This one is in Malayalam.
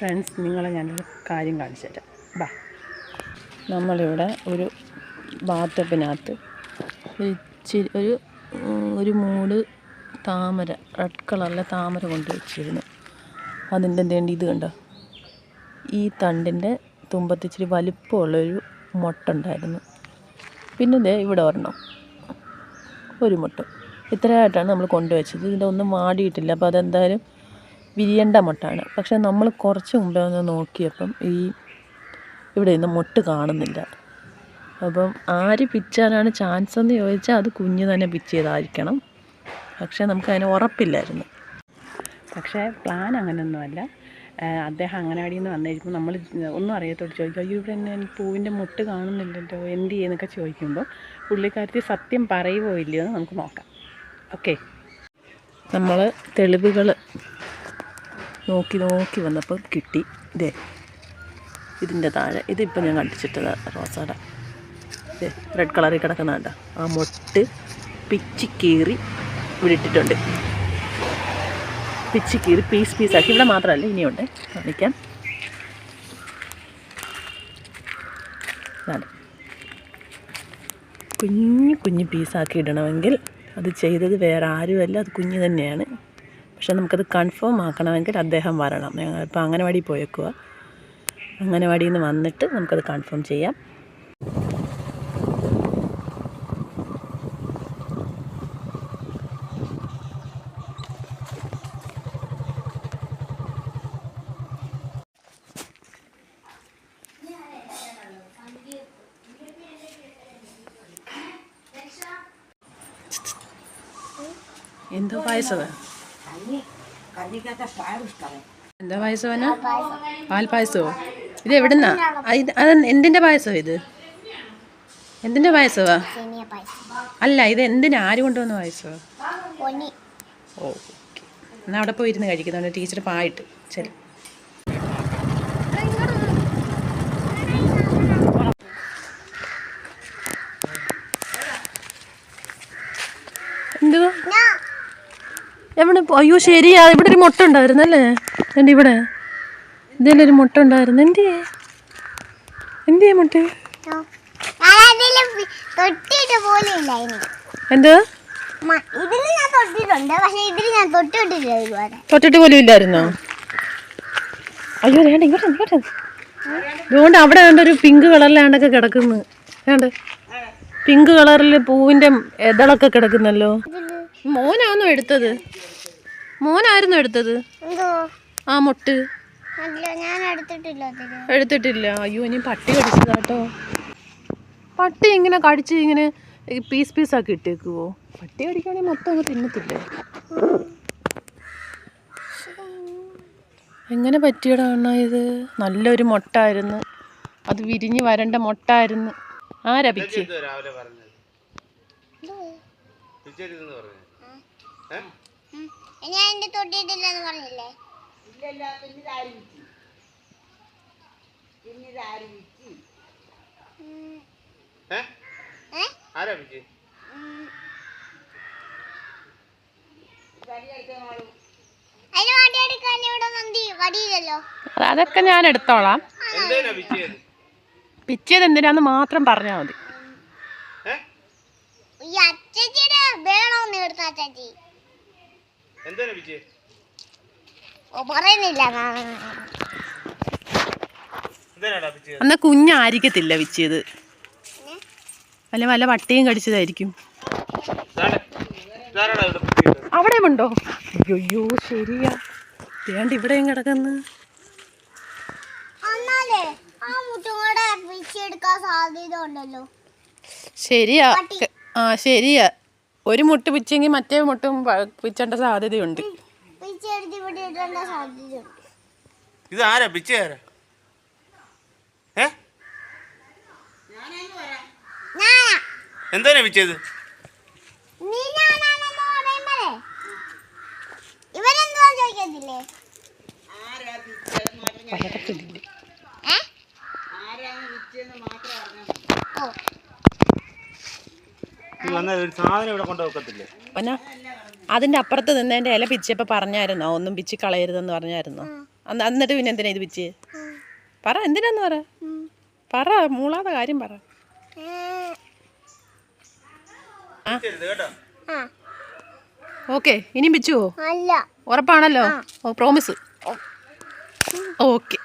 ഫ്രണ്ട്സ് നിങ്ങളെ ഞാനൊരു കാര്യം കാണിച്ചു തരാം. ബാ. നമ്മളിവിടെ ഒരു ബാത്തപ്പിനകത്ത് ഇച്ചിരി ഒരു ഒരു മൂട് താമര റെഡ് കളറിലെ താമര കൊണ്ട് വെച്ചിരുന്നു. അതിന്റെ എന്തേണ്ടി ഇത് കണ്ടോ? ഈ തണ്ടിന്റെ തുമ്പത്ത് ഇച്ചിരി വലിപ്പമുള്ളൊരു മുട്ടുണ്ടായിരുന്നു. പിന്നെ ദേ ഇവിടെ ഒരെണ്ണം. ഒരു മുട്ട. ഇത്രയായിട്ടാണ് നമ്മൾ കൊണ്ടുവച്ചത്. ഇതിന്റെ ഒന്നും വാടിയിട്ടില്ല. അപ്പോൾ അതെന്തായാലും വിരിയേണ്ട മുട്ടാണ്. പക്ഷെ നമ്മൾ കുറച്ച് മുമ്പേ ഒന്ന് നോക്കിയപ്പം ഈ ഇവിടെ നിന്ന് മുട്ട് കാണുന്നില്ല. അപ്പം ആര് പിച്ചാനാണ് ചാൻസ് എന്ന് ചോദിച്ചാൽ അത് കുഞ്ഞ് തന്നെ പിച്ച് ചെയ്തായിരിക്കണം. പക്ഷേ നമുക്ക് അതിന് ഉറപ്പില്ലായിരുന്നു. പക്ഷേ പ്ലാൻ അങ്ങനെയൊന്നുമല്ല അദ്ദേഹം അംഗനവാടിയിൽ നിന്ന് വന്നു കഴിയുമ്പോൾ നമ്മൾ ഒന്നും അറിയത്തോട് ചോദിക്കും അയ്യോ ഇവിടെ എന്നെ പൂവിന്റെ മുട്ട് കാണുന്നില്ലല്ലോ എന്ത് ചെയ്യുന്നൊക്കെ ചോദിക്കുമ്പോൾ പുള്ളിക്കാരത്തി സത്യം പറയുമോ ഇല്ലയോ എന്ന് നമുക്ക് നോക്കാം. ഓക്കെ. നമ്മൾ തെളിവുകൾ നോക്കി നോക്കി വന്നപ്പോൾ കിട്ടി. ഇതേ ഇതിന്റെ താഴെ ഇതിപ്പോൾ ഞാൻ കണ്ടിച്ചിട്ടത് റോസാട. ഇതേ റെഡ് കളറിൽ കിടക്കുന്ന കണ്ടോ. ആ മൊട്ട് പിച്ചി കീറി ഇവിടെ ഇട്ടിട്ടുണ്ട് പിച്ചി കീറി പീസ് പീസാക്കി ഇവിടെ മാത്രമല്ല ഇനിയുണ്ട്. കാണിക്കാം. ഇതാണ്. കുഞ്ഞു കുഞ്ഞു പീസാക്കി ഇടണമെങ്കിൽ അത് ചെയ്തത് വേറെ ആരുമല്ല അത് കുഞ്ഞ് തന്നെയാണ്. പക്ഷെ നമുക്കത് കൺഫേം ആക്കണമെങ്കിൽ അദ്ദേഹം വരണം. ഞങ്ങൾ ഇപ്പോൾ അംഗനവാടി പോയേക്കുക അംഗനവാടിയിൽ നിന്ന് വന്നിട്ട് നമുക്കത് കൺഫേം ചെയ്യാം. എന്തോ പായസമാ? എന്താ പായസവന? പാൽ പായസമോ ഇത് എവിടുന്നാ? അത് എന്തിന്റെ പായസമോ ഇത്? എന്തിന്റെ പായസവാ? അല്ല ഇത് എന്തിനാ ആര് കൊണ്ടുവന്ന പായസമോ പൊന്നി. ഓ ഓക്കെ. എന്നാൽ അവിടെ പോയി ഇരുന്ന് കഴിക്കുന്നുണ്ട് ടീച്ചർ പായിട്ട്. ശരി. എവിടെ അയ്യോ ശരിയാ ഇവിടെ ഒരു മുട്ട ഉണ്ടായിരുന്നല്ലേ എന്റെ ഇവിടെ. ഇതിലൊരു ഒരു മുട്ട? ഉണ്ടായിരുന്നു എന്റെ എന്റെ മുട്ട തൊട്ടിട്ട് എന്ത്? പോലും ഇല്ലായിരുന്നോ? അയ്യോ വേണ്ട ഇങ്ങോട്ട് ഇങ്ങോട്ട്. അവിടെ വേണ്ട ഒരു പിങ്ക് കളറിലാണ്ടൊക്കെ കിടക്കുന്നു. വേണ്ട. പിങ്ക് കളറിൽ പൂവിന്റെ ഇതളൊക്കെ കിടക്കുന്നല്ലോ. മോനാണോ എടുത്തത്? മോനായിരുന്നു എടുത്തത്? ആ മുട്ട്. അല്ല ഞാൻ എടുത്തിട്ടില്ല അയ്യോ ഇനി പട്ടി കടിച്ചതാട്ടോ പട്ടി ഇങ്ങനെ കടിച്ച് ഇങ്ങനെ പീസ് ആക്കി ഇട്ടേക്കുവോ? പട്ടി കടിക്കുകയാണെങ്കിൽ മൊത്തം അങ്ങ് തിന്നത്തില്ലേ? എങ്ങനെ പറ്റിയടാ അണ്ണാ ഇത്? നല്ലൊരു മുട്ടായിരുന്നു. അത് വിരിഞ്ഞ് വരണ്ട മുട്ടായിരുന്നു. ആരാ പിച്ച്? രാവിലെ പറഞ്ഞു. ഞാൻ എന്റെ തൊട്ടിട്ടില്ല എന്ന് പറഞ്ഞില്ലേ? ഇല്ലല്ല? ആരാ വടിയില്ലല്ലോ അതൊക്കെ ഞാൻ എടുത്തോളാം. പിച്ചിയത് എന്തിനാന്ന് മാത്രം പറഞ്ഞാ മതി. ഈ അച്ചച്ചിയുടെ വേണമെന്ന് എടുത്ത അച്ചച്ചി? ഓ പറയുന്നില്ല എന്നാ കുഞ്ഞായിരിക്കത്തില്ല വിച്ചിയത് അല്ല വല്ല പട്ടിയും കടിച്ചതായിരിക്കും. അവിടെയും ഉണ്ടോ? അയ്യോ ശരിയാ. വേണ്ട ഇവിടെയും കിടക്കുന്നു. ശരിയാ. ആ ശരിയാ. ഒരു മുട്ട് പിച്ചെങ്കിൽ മറ്റേ മുട്ടും പിച്ചേണ്ട സാധ്യതയുണ്ട്. ഇത് ആരാ? പിച്ച ആരാ? എന്തേനാ പിച്ചേത്? ഇവരെന്തുവാ ചോദിക്കത്തില്ലേ ഏ? ഓ നീ വന്ന ഒരു സാധനം ഇവിടെ കൊണ്ട് വെക്കത്തില്ലേ പിന്നെ അതിന്റെ അപ്പുറത്ത് നിന്നതിന്റെ ഇല പിച്ചപ്പോൾ പറഞ്ഞായിരുന്നോ? ഒന്നും പിച്ചി കളയരുതെന്ന് പറഞ്ഞായിരുന്നോ? അന്ന് എന്നിട്ട് പിന്നെ എന്തിനാ ഇത് പിച്ച് പറ എന്തിനാന്ന് പറ? പറ മൂളാതെ കാര്യം പറ. ഓക്കെ ഇനിയും പിച്ചുവോ? അല്ല. ഉറപ്പാണല്ലോ? Oh promise. ഓക്കെ.